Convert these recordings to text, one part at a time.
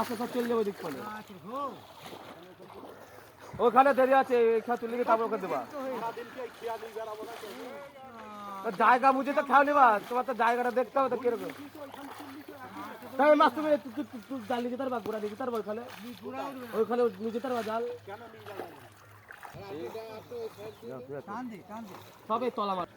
আস্তে আস্তে চলে যাব দিক করে ওখানে দেরি আছে এখানে তুলে গিয়ে তারপর ওকে দেবা। জায়গা বুঝে তো খাও নেবা তোমার তো জায়গাটা দেখতে হবে তো কীরকম। তাই মাছ তুমি জাল নিয়ে যেতে পারবা গুড়া নিয়ে পারবা ওইখানে ওইখানে নিয়ে পারবা জাল। সবে তলা মাছ।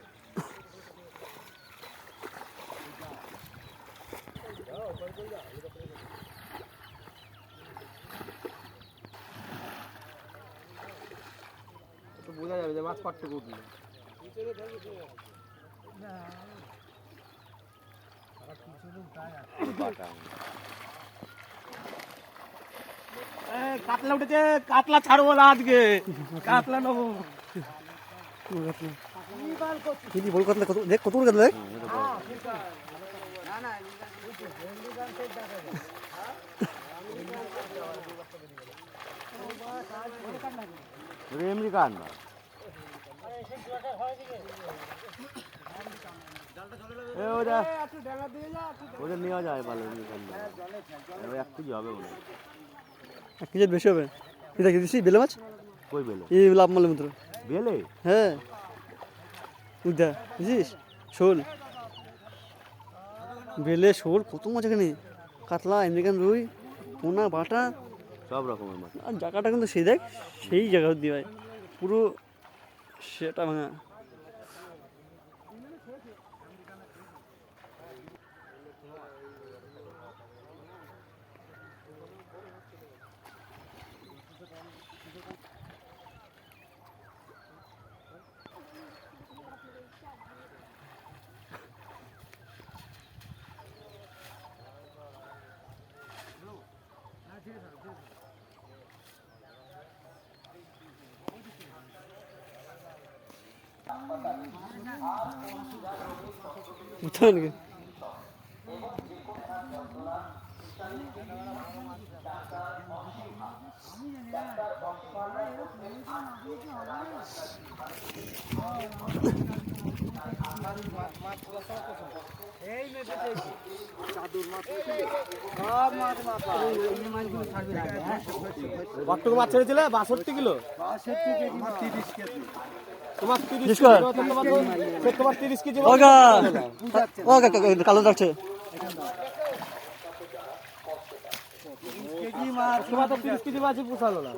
তো বোঝা যাবে যে মাছ পাটতে উঠল। কাতলা উঠেছে কাতলা ছাড়বো না আজকে। কাতলা নেব। কি কাতলা কত দেখ কত বড় কাতলা দেখ। আমেরিকান না এ ওটা ওটা নেওয়া যায় ভালো এক কেজি হবে মনে এক কেজির বেশি হবে? এটা কি দিছি বেলে মাছ? কই বেলে? এই লাভ বেলে? হ্যাঁ। বুঝিস? শোল। বেলে শোল কত মাছ এখানে? কাতলা আমেরিকান রুই পোনা বাটা। সব রকমের মাছ। আর জায়গাটা কিন্তু সেই দেখ সেই জায়গা দিয়ে পুরো সেটা ভাঙা। বুঝতে পারলি কতটুকু মাছ ছেড়েছিলে? বাষট্টি কিলো? তোমার তিরিশ তোমার তিরিশ কেজি ওগা। ওগা কালো ডাকছে তোমার তো তিরিশ কেজি মাছই পোষালো না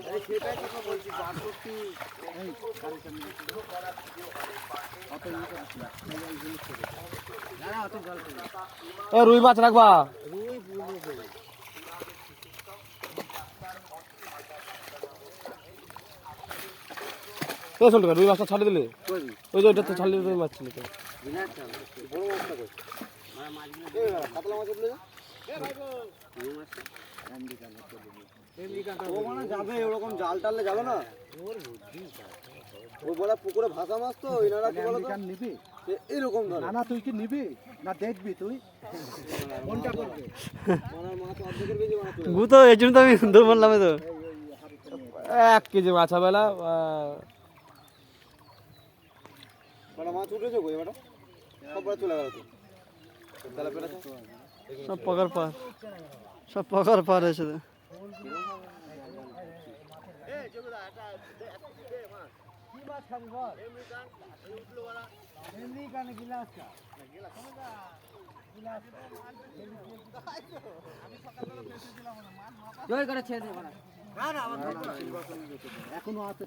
এ রুই মাছ রাখবা। এ চলবে রুই মাছটা ছাড়ে দিলে? ওই যে ওইটা তো ছাড়লে রুই মাছ ছিল তো। ও মানে যাবে ওরকম জাল টাললে যাবে না? ও বলে পুকুরে ভাষা মাছ তো এনারা কি বলো নিবি? এরকম ধরে। না না তুই কি নিবি? না দেখবি তুই? কোনটা করবি? মাছ অর্ধেকের বেশি মাছ গু তো এই জন্য তো আমি দৌড় মারলাম তো। এক কেজি মাছ বড় মাছ উঠেছে সব বড় চলে গেল তো। সব পকার পার। সব পকার পার এসে এখনও আছে